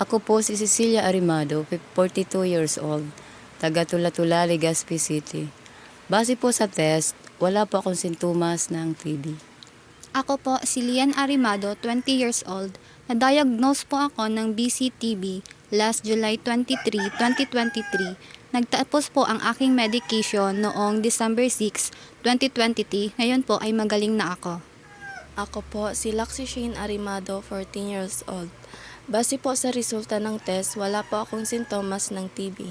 Ako po si Cecilia Arimado, 42 years old, taga Tulatula, Legazpi City. Base po sa test, wala po akong sintomas ng TB. Ako po si Lian Arimado, 20 years old. Na-diagnose po ako ng BCTB last July 23, 2023. Nagtapos po ang aking medication noong December 6, 2023. Ngayon po ay magaling na ako. Ako po si Laxi Shane Arimado, 14 years old. Base po sa resulta ng test, wala po akong sintomas ng TB.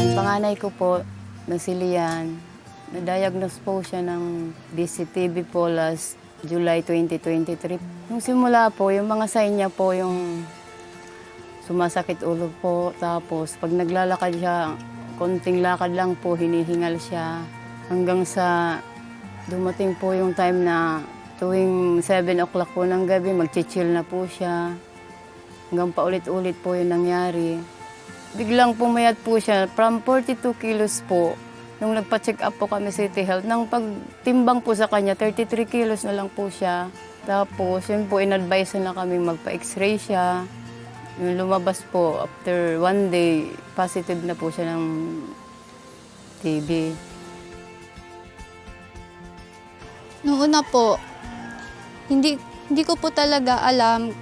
Ang panganay ko po, na si Lian, na-diagnose po siya ng BCTB po last July 2023. Nung simula po, yung mga sign niya po, yung sumasakit ulo po, tapos pag naglalakad siya, konting lakad lang po, hinihingal siya. Hanggang sa dumating po yung time na tuwing 7 o'clock po ng gabi, magchichill na po siya. Hanggang paulit-ulit po yung nangyari. Biglang pumayat po siya from 42 kilos po. Nung nagpa-check up po kami City Health, nang pagtimbang po sa kanya, 33 kilos na lang po siya. Tapos, yun po, in-advise na kami magpa-x-ray siya. Yung lumabas po, after one day, positive na po siya ng TB. Noong una po, hindi, hindi ko po talaga alam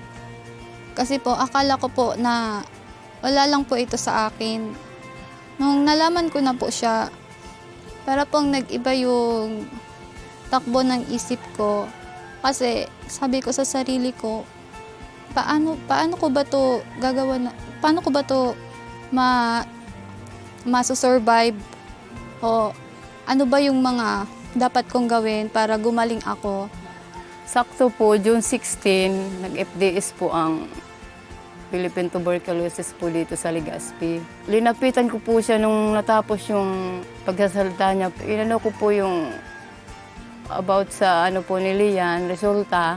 kasi po akala ko po na wala lang po ito sa akin. Nung nalaman ko na po siya, para pong nag-iba yung takbo ng isip ko. Kasi sabi ko sa sarili ko, paano, paano ko ba to gagawa na, paano ko ba to ma, maso-survive? O ano ba yung mga dapat kong gawin para gumaling ako? Sakto po, June 16, nag-FDS po ang Philippine Tuberculosis po dito sa Legazpi. Linapitan ko po siya nung natapos yung pagsasalita niya. Inano ko po yung about sa ano po ni Lian, resulta.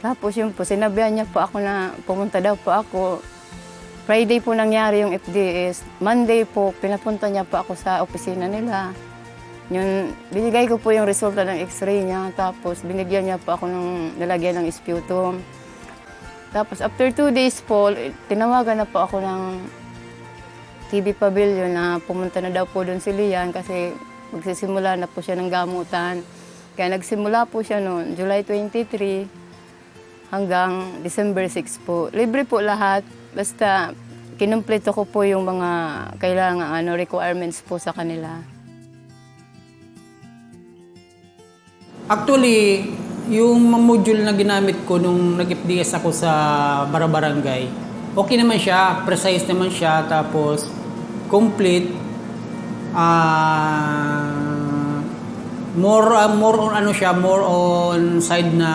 Tapos yun po, sinabihan niya po ako na pumunta daw po ako. Friday po nangyari yung FDS. Monday po, pinapunta niya po ako sa opisina nila. Yun, binigay ko po yung resulta ng x-ray niya. Tapos binigyan niya po ako ng nalagyan ng sputum. Tapos after two days po, tinawagan na po ako ng TV Pavilion na pumunta na daw po doon si Lian kasi magsisimula na po siya ng gamutan. Kaya nagsimula po siya noon, July 23 hanggang December 6 po. Libre po lahat, basta kinumpleto ko po yung mga kailangan ano, requirements po sa kanila. Actually, yung module na ginamit ko nung nag-FDS ako sa Barabarangay, okay naman siya, precise naman siya, tapos complete. ah more ah, more on ano siya, more on side na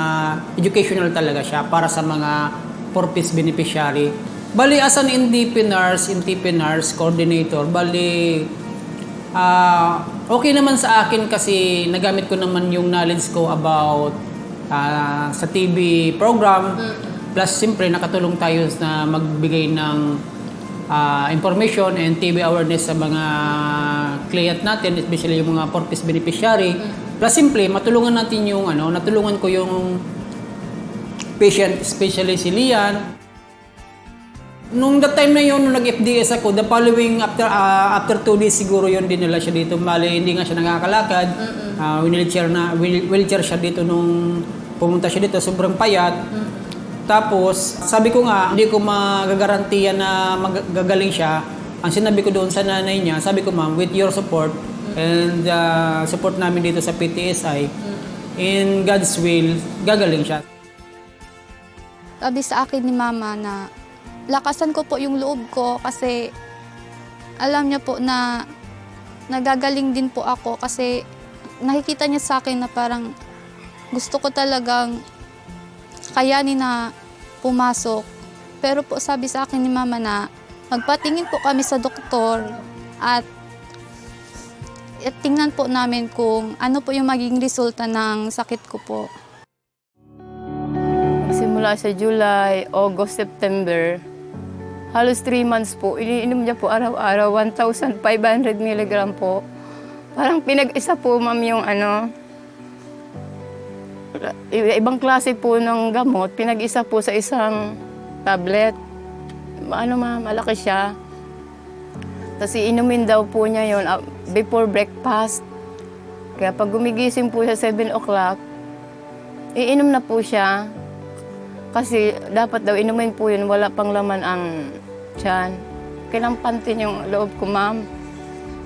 educational talaga siya para sa mga purpose beneficiary. Bali as an NDP nurse, NTP nurse coordinator, bali Ah, okay naman sa akin kasi nagamit ko naman yung knowledge ko about ah, sa TV program. Plus, siyempre, nakatulong tayo na magbigay ng ah, information and TV awareness sa mga client natin, especially yung mga purpose beneficiary. Plus, simple, matulungan natin yung, ano, natulungan ko yung patient, especially si Lian. Nung that time na yun, nung nag-FDS ako, the following, after ah, after two days siguro yun, dinala siya dito. Mali, hindi nga siya nakakalakad. Ah, wheelchair, na, wheel- wheelchair siya dito nung pumunta siya dito. Sobrang payat. Tapos, sabi ko nga, hindi ko magagarantiya na magagaling siya. Ang sinabi ko doon sa nanay niya, sabi ko ma'am, with your support and ah, support namin dito sa PTSI, in God's will, gagaling siya. sabi sa akin ni mama na lakasan ko po yung loob ko kasi alam niya po na nagagaling din po ako kasi nakikita niya sa akin na parang gusto ko talagang kayanin na pumasok. Pero po sabi sa akin ni mama na magpatingin po kami sa doktor at at tingnan po namin kung ano po yung magiging resulta ng sakit ko po. Nagsimula sa July, August, September. Halos 3 months po. Iniinom niya po araw-araw, 1,500 mg po. Parang pinag-isa po, ma'am, yung ano, ibang klase po ng gamot, pinag-isa po sa isang tablet. Ano ma'am, malaki siya. Tapos iinumin daw po niya yon before breakfast. Kaya pag gumigising po siya 7 o'clock, iinom na po siya. Kasi dapat daw inumin po yun, wala pang laman ang tiyan. Kinampantin yung loob ko, ma'am.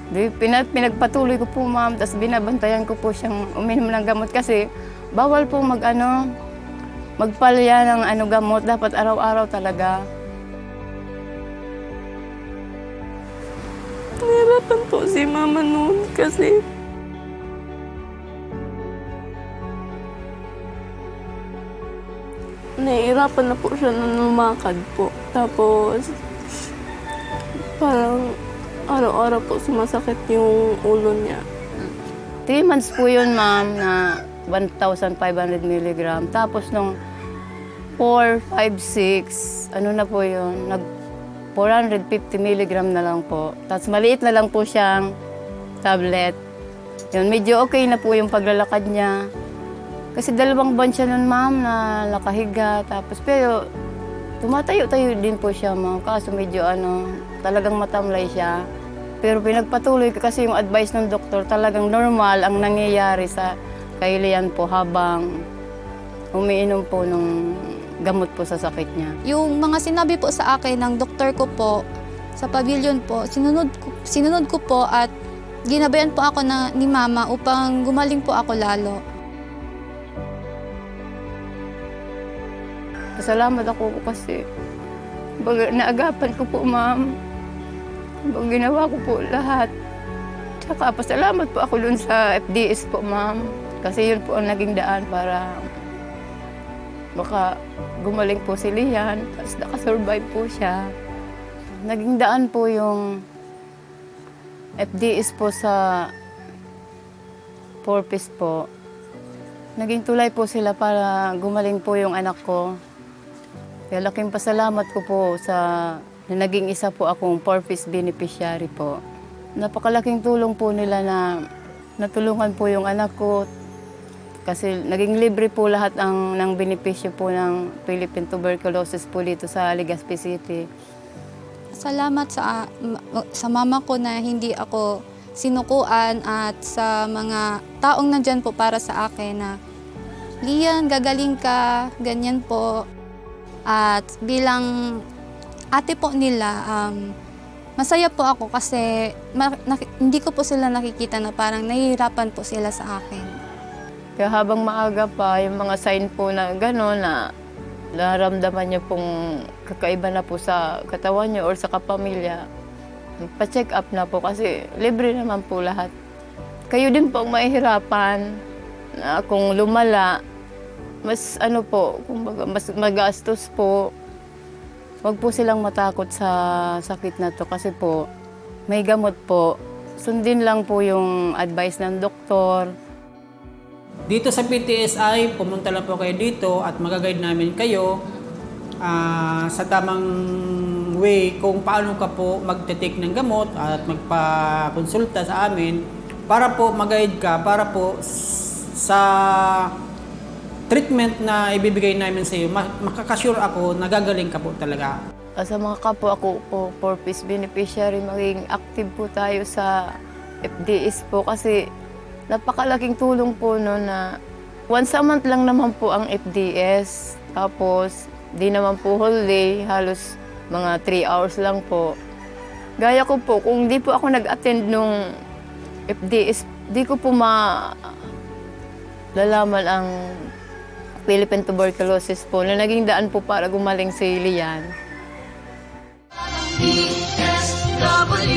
Di, pinag, pinagpatuloy ko po, ma'am. Tapos binabantayan ko po siyang uminom ng gamot kasi bawal po mag, ano, magpalya ng ano, gamot. Dapat araw-araw talaga. Nahirapan po si mama noon kasi nahihirapan na po siya na lumakad po. Tapos, parang araw-araw po sumasakit yung ulo niya. 3 months po yun, ma'am, na 1,500 mg. Tapos nung 4, 5, 6, ano na po yun, nag 450 mg na lang po. Tapos maliit na lang po siyang tablet. Yun, medyo okay na po yung paglalakad niya. Kasi dalawang buwan siya nun, ma'am, na nakahiga. Tapos, pero tumatayo-tayo din po siya, ma'am. Kaso medyo ano, talagang matamlay siya. Pero pinagpatuloy ko kasi yung advice ng doktor, talagang normal ang nangyayari sa kay Lian po habang umiinom po nung gamot po sa sakit niya. Yung mga sinabi po sa akin ng doktor ko po sa pavilion po, sinunod ko, sinunod ko po at ginabayan po ako na, ni mama upang gumaling po ako lalo. Salamat ako kasi naagapan ko po, ma'am. Baga, ginawa ko po lahat. Tsaka pasalamat po ako dun sa FDS po, ma'am. Kasi yun po ang naging daan para baka gumaling po si Lian. Tapos nakasurvive po siya. Naging daan po yung FDS po sa Porpis po. Naging tulay po sila para gumaling po yung anak ko. Kaya laking pasalamat ko po sa na naging isa po akong Porpis beneficiary po. Napakalaking tulong po nila na natulungan po yung anak ko kasi naging libre po lahat ang ng benepisyo po ng Philippine Tuberculosis po dito sa Legazpi City. Salamat sa sa mama ko na hindi ako sinukuan at sa mga taong nandyan po para sa akin na Lian, gagaling ka, ganyan po. At bilang ate po nila, um, masaya po ako kasi hindi ko po sila nakikita na parang nahihirapan po sila sa akin. Kaya habang maaga pa, yung mga sign po na gano'n na nararamdaman niyo pong kakaiba na po sa katawan niyo or sa kapamilya, pa-check up na po kasi libre naman po lahat. Kayo din po ang mahihirapan na kung lumala, mas ano po, kumbaga, mas magastos po. Huwag po silang matakot sa sakit na to kasi po, may gamot po. Sundin lang po yung advice ng doktor. Dito sa PTSI, pumunta lang po kayo dito at magaguide namin kayo ah, sa tamang way kung paano ka po magte-take ng gamot at magpa-konsulta sa amin para po mag-guide ka, para po sa treatment na ibibigay namin sa iyo, ma- makakasure ako nagagaling ka po talaga. Ah, Sa mga kapwa ko po, peace beneficiary, maging active po tayo sa FDS po kasi napakalaking tulong po no na once a month lang naman po ang FDS. Tapos, di naman po whole day, halos mga 3 hours lang po. Gaya ko po, kung di po ako nag-attend nung FDS, di ko po ma lalaman ang Philippine tuberculosis po na naging daan po para gumaling si Lian. DSWD